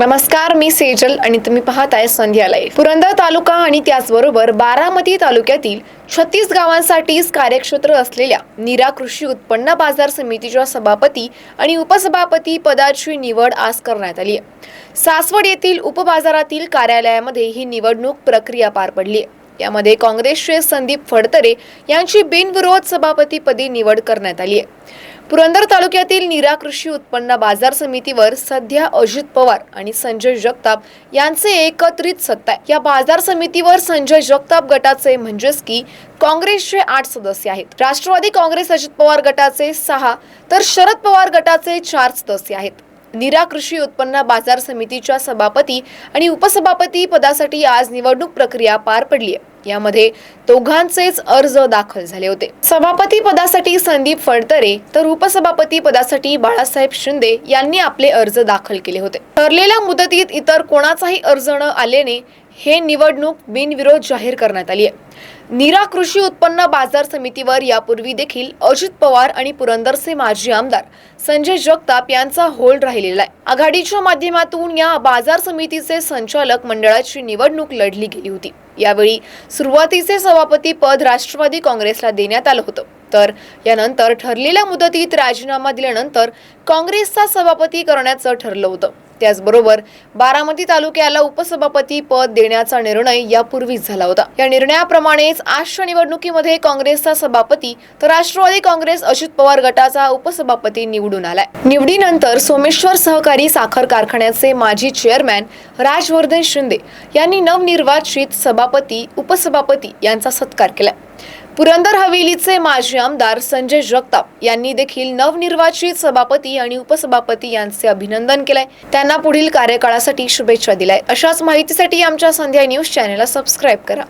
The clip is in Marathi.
नमस्कार मी सेजल आणि तुम्ही पाहत संध्या लाईव्ह. पुरंदर तालुका आणि त्याचबरोबर बारामती तालुक्यातील छत्तीस गावांसाठीच कार्यक्षेत्र असलेल्या नीरा कृषी उत्पन्न बाजार समितीच्या सभापती आणि उपसभापती पदाची निवड आज करण्यात आली आहे. सासवड येथील उपबाजारातील कार्यालयामध्ये ही निवडणूक प्रक्रिया पार पडली आहे. यामध्ये काँग्रेसचे संदीप फडतरे यांची बिनविरोध सभापतीपदी निवड करण्यात आली आहे. पुरंदर तालुक्यातील नीरा कृषी उत्पन्न बाजार समितीवर सध्या अजित पवार आणि संजय जगताप यांचे एकत्रित सत्ता आहे. या बाजार समितीवर संजय जगताप गटाचे म्हणजेच की काँग्रेसचे आठ सदस्य आहेत. राष्ट्रवादी काँग्रेस अजित पवार गटाचे सहा तर शरद पवार गटाचे चार सदस्य आहेत. निरा कृषी उत्पन्न बाजार समितीच्या सभापती आणि उपसभापती पदासाठी आज निवडणूक प्रक्रिया पार पडली आहे. यामध्ये दोघांचेच अर्ज दाखल झाले होते. सभापती पदासाठी संदीप फडतरे तर उपसभापती पदासाठी बाळासाहेब शिंदे यांनी आपले अर्ज दाखल केले होते. ठरलेल्या मुदतीत इतर कोणाचाही अर्ज न आल्याने हे निवडणूक बिनविरोध जाहीर करण्यात आली आहे. नीरा कृषी उत्पन्न बाजार समितीवर यापूर्वी देखील अजित पवार आणि पुरंदरचे माजी आमदार संजय जगताप यांचा होल्ड राहिलेला आहे. आघाडीच्या माध्यमातून या बाजार समितीचे संचालक मंडळाची निवडणूक लढली गेली होती. यावेळी सुरुवातीचे सभापती पद राष्ट्रवादी काँग्रेसला देण्यात आलं होतं. तर यानंतर ठरलेल्या मुदतीत राजीनामा दिल्यानंतर काँग्रेसचा सभापती करण्याचं ठरलं होतं. त्याचबरोबर बारामती तालुक्याला उपसभापती पद देण्याचा निर्णय यापूर्वीच झाला होता. या निर्णयाप्रमाणेच आजच्या निवडणुकीमध्ये काँग्रेसचा सभापती तर राष्ट्रवादी काँग्रेस अजित पवार गटाचा उपसभापती निवडून आलाय. निवडीनंतर सोमेश्वर सहकारी साखर कारखान्याचे माजी चेअरमॅन राजवर्धन शिंदे यांनी नवनिर्वाचित सभापती उपसभापती यांचा सत्कार केला पुरंदर हवेलीचे माजी आमदार संजय जगताप यांनी देखील नवनिर्वाचित सभापती आणि उपसभापती यांचे अभिनंदन केलंय. त्यांना पुढील कार्यकाळासाठी शुभेच्छा दिलाय. अशाच माहितीसाठी आमच्या संध्या न्यूज चॅनलला सबस्क्राईब करा.